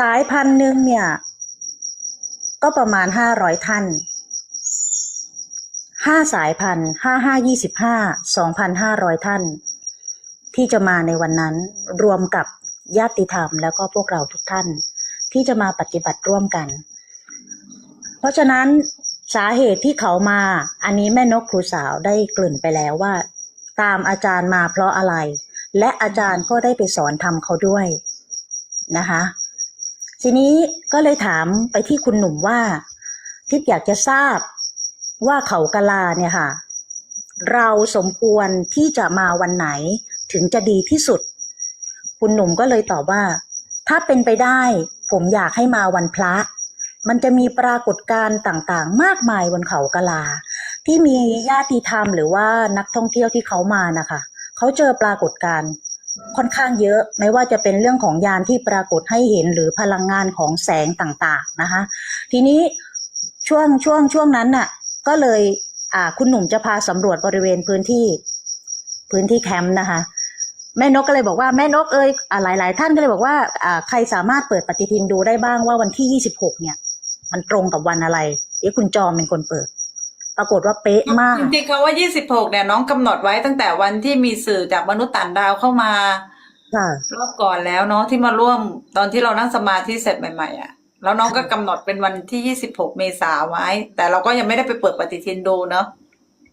สายพันธุ์หนึ่งเนี่ย ก็ประมาณห้าร้อยท่านห้าสายพันธุ์ห้าห้ายี่สิบห้าสองพันห้าร้อยท่าน ที่จะมาในวันนั้นรวมกับญาติธรรมแล้วก็พวกเราทุกท่าน ที่จะมาปฏิบัติร่วมกัน เพราะฉะนั้นสาเหตุที่เขามา อันนี้แม่นกครูสาวได้กริ่นไปแล้วว่า ตามอาจารย์มาเพราะอะไร และอาจารย์ก็ได้ไปสอนทำเขาด้วย นะคะ ทีนี้ก็เลยถามไปที่คุณหนุ่มว่า ทิพย์อยากจะทราบว่าเขากะลาเนี่ยค่ะ เราสมควรที่จะมาวันไหนถึงจะดีที่สุด คุณหนุ่มก็เลยตอบว่า ถ้าเป็นไปได้ ผมอยากให้มาวันพระ มันจะมีปรากฏการณ์ต่างๆ มากมายบนเขากะลา ที่มีญาติธรรมหรือว่านักท่องเที่ยวที่เขามานะคะเขาเจอปรากฏการณ์ ค่อนข้างเยอะ ไม่ว่าจะเป็นเรื่องของยานที่ปรากฏให้เห็นหรือพลังงานของแสงต่างๆนะคะ ทีนี้ช่วงช่วงช่วงนั้นน่ะ ก็เลยอ่าคุณหนุ่มจะพาสำรวจบริเวณพื้นที่พื้นที่แคมป์นะคะ แม่นกก็เลยบอกว่าแม่นกเอ้ยอ่าหลาย ๆ ท่านก็เลยบอกว่าอ่าใครสามารถเปิดปฏิทินดูได้บ้างว่าวันที่ 26 เนี่ย มันตรงกับวันอะไรเดี๋ยวคุณจอมเป็นคนเปิด ปรากฏว่าเป๊ะมาก จริงๆคำว่า 26 เนี่ยน้องกำหนดไว้ตั้งแต่วันที่มีสื่อจากมนุษย์ต่างดาวเข้ามาค่ะรอบก่อนแล้วเนาะที่มาร่วมตอนที่เรานั่งสมาธิเสร็จใหม่ๆอะ แล้วน้องก็กำหนดเป็นวันที่ 26 เมษาไว้ แต่เราก็ยังไม่ได้ไปเปิดปฏิทินดูเนาะ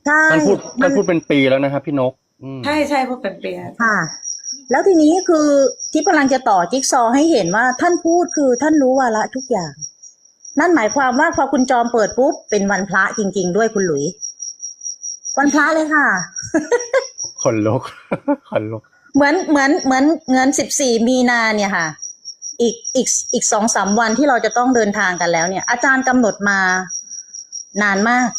ใช่ท่านพูดมัท่านนพูดเป็นปีแล้วนะครับพี่นกอืมใช่ใช่เพราะเป็นเปียค่ะ แล้วทีนี้คือที่กำลังจะต่อจิ๊กซอว์ให้เห็นว่าท่านพูดคือท่านรู้วาระทุกอย่าง นั่นหมายความว่าพอคุณจอมเปิดปุ๊บเป็นวันพระจริง ๆ ด้วยคุณหลุย วันพระเลยค่ะขนลุกขนลุก เหมือนเหมือนเหมือนเงินสิบสี่มีนาเนี่ยค่ะ อีกอีกอีกสองสามวันที่เราจะต้องเดินทางกันแล้วเนี่ย อาจารย์กำหนดมานานมาก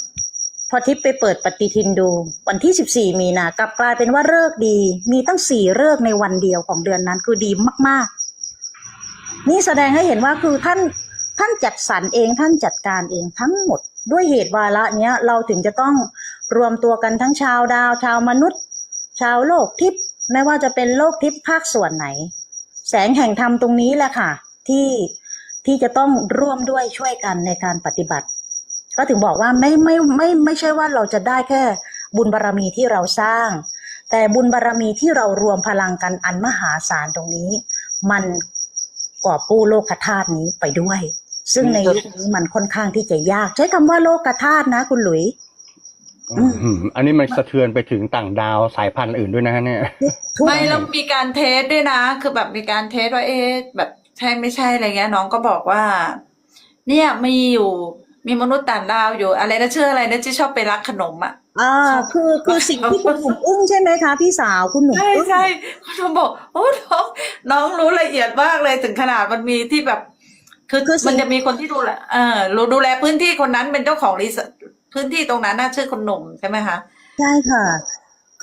พอทิพย์ไปเปิดปฏิทินดู วันที่สิบสี่มีนากลับกลายเป็นว่าเลิกษ์ดี มีตั้งสี่เลิกษ์ในวันเดียวของเดือนนั้นคือดีมาก ๆ นี่แสดงให้เห็นว่าคือท่าน ท่านจัดสรรเองท่านจัดการเองทั้งหมด ด้วยเหตุวาระเนี้ยเราถึงจะต้องรวมตัวกันทั้งชาวดาว ชาวมนุษย์ ชาวโลกทิพย์ไม่ว่าจะเป็นโลกทิพย์ภาคส่วนไหน แสงแห่งธรรมตรงนี้แหละค่ะ ที่ที่จะต้องร่วมด้วยช่วยกันในการปฏิบัติ ก็ถึงบอกว่าไม่ไม่ไม่ไม่ใช่ว่าเราจะได้แค่บุญบารรมีที่เราสร้าง แต่บุญบารรมีที่เรารวมพลังกันอันมหาศาลตรงนี้ มันกอบกู้โลกธาตุนี้ไปด้วย ซึ่งในยุคนี้มันค่อนข้างที่จะยาก ใช้คำว่าโลกธาตุนะ คุณหลุยอืมอืมอันนี้มันสะเทือนไปถึงต่างดาวสายพันธุ์อื่นด้วยนะฮะเนี่ยทุกไม่แล้วมีการเทสด้วยนะ คือแบบมีการเทสว่าเอ๊ะแบบใช่ไม่ใช่อะไรเงี้ยน้องก็บอกว่า เนี่ยมีอยู่มีมนุษย์ต่างดาวอยู่ อะไรนะชื่ออะไรนะที่ชอบไปรักขนมอะอ่าคือคือสิ่งที่คุณหนุ่มอึ้งใช่ไหมคะพี่สาวคุณหนุ่มใช่อึ้งใช่คุณน้องบอกโอ้น้องน้องรู้ละเอียดมากเลยถึงขนาดมันมีที่แบบ คือคือสิ่งมันจะมีคนที่ดูแลเออรู้ดูแลพื้นที่คนนั้นเป็นเจ้าของรีสอร์ทพื้นที่ตรงนั้นน่าชื่อคุณหนุ่มใช่ไหมคะใช่ค่ะ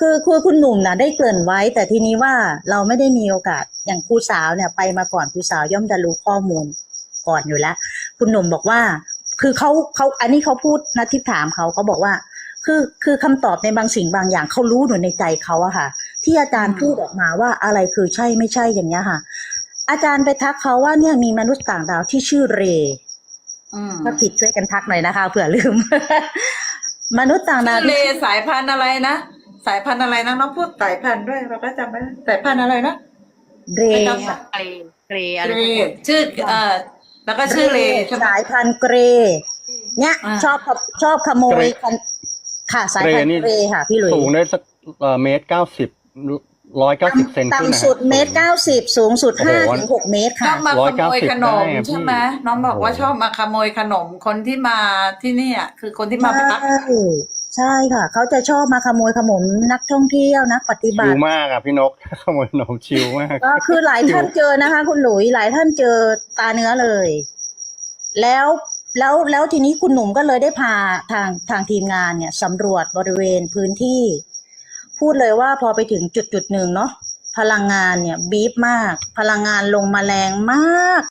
คือคือคุณหนุ่มนะได้เกริ่นไว้ แต่ทีนี้ว่าเราไม่ได้มีโอกาสอย่างครูสาวเนี่ยไปมาก่อนครูสาวย่อมจะรู้ข้อมูลก่อนอยู่แล้ว คุณหนุ่มบอกว่า คือเขาเขาอันนี้เขาพูดนะทิพย์ถามเขาเขาบอกว่า คือคือคำตอบในบางสิ่งบางอย่างเขารู้อยู่ในใจเขาอะค่ะ ที่อาจารย์พูดออกมาว่าอะไรคือใช่ไม่ใช่อย่างเงี้ยค่ะ อาจารย์ไปทักเขาว่าเนี่ยมีมนุษย์ต่างดาวที่ชื่อเรอืมถ้าผิดช่วยกันทักหน่อยนะคะเผื่อลืม มนุษย์ต่างดาวชื่อเลสายพันธุ์อะไรนะสายพันธุ์อะไรนะน้องพูดสายพันธุ์ด้วยเราก็จำไม่ได้สายพันธุ์อะไรนะเรไม่จำค่ะเกรเกรอะเกไรรพวกนี้ชื่อเอ่อแล้วก็ชื่อเลใช่ไหมสายพันธุ์เกรเนี่ยอ่าชอบขชอบขโมยเกรกันค่ะสายพันเกรนี่ธุ์เกรค่ะพี่หลุยสูงได้สักเอ่อเมตรเก้าสิบ ร้อยเก้าสิบเซนขึ้นนะต่ำฮะสุดเมตรเก้าสิบสูงสุดโอ้โหห้าถึงหกเมตรชอค่ะบมาขโมยขนม190ใช่ไหมได้อะพี่น้องบอกว่าโอ้โหชอบมาขโมยขนมคนที่มาที่นี่อะคือคนที่มาพักใช่ใช่ค่ะ เขาจะชอบมาขโมยขนมนักท่องเที่ยวนักปฏิบัชิติวมากอะพี่นกขโมยขนมชิวมากก็คือหลายท่านเจอนะคะ คุณหลุยหลายท่านเจอตาเนื้อเลย แล้วแล้วแล้วทีนี้คุณหนุ่มก็เลยได้พาทางทางทีมงานเนี่ยสำรวจบริเวณพื้นที่ พูดเลยว่าพอไปถึงจุดจุดหนึ่งเนาะพลังงานเนี่ยบีบมาก พลังงานลงมาแรงมาก